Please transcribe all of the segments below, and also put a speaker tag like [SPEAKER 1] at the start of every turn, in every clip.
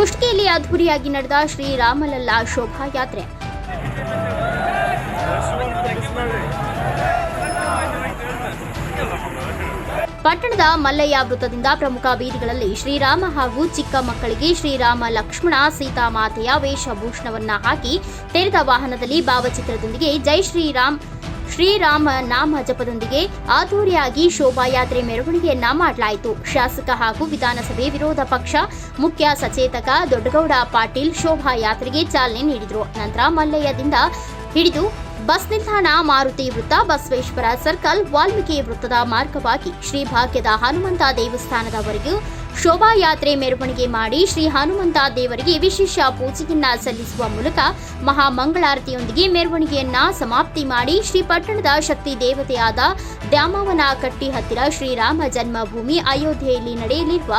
[SPEAKER 1] ಕುಷ್ಟಗಿಯಲ್ಲಿ ಅದ್ಧೂರಿಯಾಗಿ ನಡೆದ ಶ್ರೀರಾಮಲಲ್ಲಾ ಶೋಭಾಯಾತ್ರೆ ಪಟ್ಟಣದ ಮಲ್ಲಯ್ಯ ವೃತ್ತದಿಂದ ಪ್ರಮುಖ ಬೀದಿಗಳಲ್ಲಿ ಶ್ರೀರಾಮ ಹಾಗೂ ಚಿಕ್ಕ ಮಕ್ಕಳಿಗೆ ಶ್ರೀರಾಮ ಲಕ್ಷ್ಮಣ ಸೀತಾಮಾತೆಯ ವೇಷಭೂಷಣವನ್ನ ಹಾಕಿ ತೆರೆದ ವಾಹನದಲ್ಲಿ ಭಾವಚಿತ್ರದೊಂದಿಗೆ ಜೈ ಶ್ರೀರಾಮ್ ಶ್ರೀರಾಮ ನಾಮ ಜಪದೊಂದಿಗೆ ಅದ್ದೂರಿಯಾಗಿ ಶೋಭಾಯಾತ್ರೆ ಮೆರವಣಿಗೆಯನ್ನ ಮಾಡಲಾಯಿತು ಶಾಸಕ ಹಾಗೂ ವಿಧಾನಸಭೆ ವಿರೋಧ ಪಕ್ಷ ಮುಖ್ಯ ಸಚೇತಕ ದೊಡ್ಡಗೌಡ ಪಾಟೀಲ್ ಶೋಭಾಯಾತ್ರೆಗೆ ಚಾಲನೆ ನೀಡಿದರು. ನಂತರ ಮಲ್ಲಯ್ಯದಿಂದ ಹಿಡಿದು ಬಸ್ ನಿಲ್ದಾಣ, ಮಾರುತಿ ವೃತ್ತ, ಬಸವೇಶ್ವರ ಸರ್ಕಲ್, ವಾಲ್ಮೀಕಿ ವೃತ್ತದ ಮಾರ್ಗವಾಗಿ ಶ್ರೀ ಭಾಗ್ಯದ ಹನುಮಂತ ದೇವಸ್ಥಾನದವರೆಗೂ ಶೋಭಾಯಾತ್ರೆ ಮೆರವಣಿಗೆ ಮಾಡಿ ಶ್ರೀ ಹನುಮಂತ ದೇವರಿಗೆ ವಿಶೇಷ ಪೂಜೆಯನ್ನ ಸಲ್ಲಿಸುವ ಮೂಲಕ ಮಹಾಮಂಗಳಾರತಿಯೊಂದಿಗೆ ಮೆರವಣಿಗೆಯನ್ನ ಸಮಾಪ್ತಿ ಮಾಡಿ ಶ್ರೀ ಪಟ್ಟಣದ ಶಕ್ತಿ ದೇವತೆಯಾದ ದ್ಯಾಮವನ ಕಟ್ಟಿ ಹತ್ತಿರ ಶ್ರೀರಾಮ ಜನ್ಮಭೂಮಿ ಅಯೋಧ್ಯೆಯಲ್ಲಿ ನಡೆಯಲಿರುವ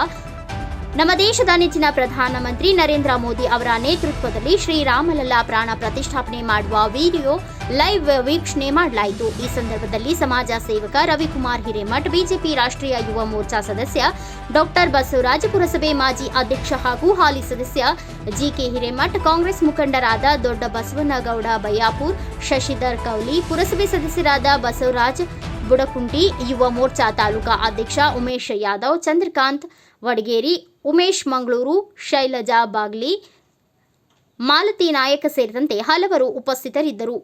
[SPEAKER 1] ನಮ್ಮ ದೇಶದ ನೆಚ್ಚಿನ ಪ್ರಧಾನಮಂತ್ರಿ ನರೇಂದ್ರ ಮೋದಿ ಅವರ ನೇತೃತ್ವದಲ್ಲಿ ಶ್ರೀರಾಮಲಲ್ಲಾ ಪ್ರಾಣ ಪ್ರತಿಷ್ಠಾಪನೆ ಮಾಡುವ ವಿಡಿಯೋ ಲೈವ್ ವೀಕ್ಷಣೆ ಮಾಡಲಾಯಿತು. ಈ ಸಂದರ್ಭದಲ್ಲಿ ಸಮಾಜ ಸೇವಕ ರವಿಕುಮಾರ್ ಹಿರೇಮಠ್, ಬಿಜೆಪಿ ರಾಷ್ಟ್ರೀಯ ಯುವ ಮೋರ್ಚಾ ಸದಸ್ಯ ಡಾಕ್ಟರ್ ಬಸವರಾಜ ಪುರಸಭೆ ಮಾಜಿ ಅಧ್ಯಕ್ಷ ಹಾಗೂ ಹಾಲಿ ಸದಸ್ಯ ಜಿಕೆ ಹಿರೇಮಠ್, ಕಾಂಗ್ರೆಸ್ ಮುಖಂಡರಾದ ದೊಡ್ಡ ಬಸವನಗೌಡ ಬಯ್ಯಾಪುರ್ ಶಶಿಧರ್ ಕೌಲಿ, ಪುರಸಭೆ ಸದಸ್ಯರಾದ ಬಸವರಾಜ್ ಬುಡಕುಂಟಿ, ಯುವ ಮೋರ್ಚಾ ತಾಲೂಕಾ ಅಧ್ಯಕ್ಷ ಉಮೇಶ್ ಯಾದವ್, ಚಂದ್ರಕಾಂತ್ ವಡಗೇರಿ, ಉಮೇಶ್ ಮಂಗಳೂರು, ಶೈಲಜಾ ಬಾಗ್ಲಿ, ಮಾಲತಿ ನಾಯಕ ಸೇರಿದಂತೆ ಹಲವರು ಉಪಸ್ಥಿತರಿದ್ದರು.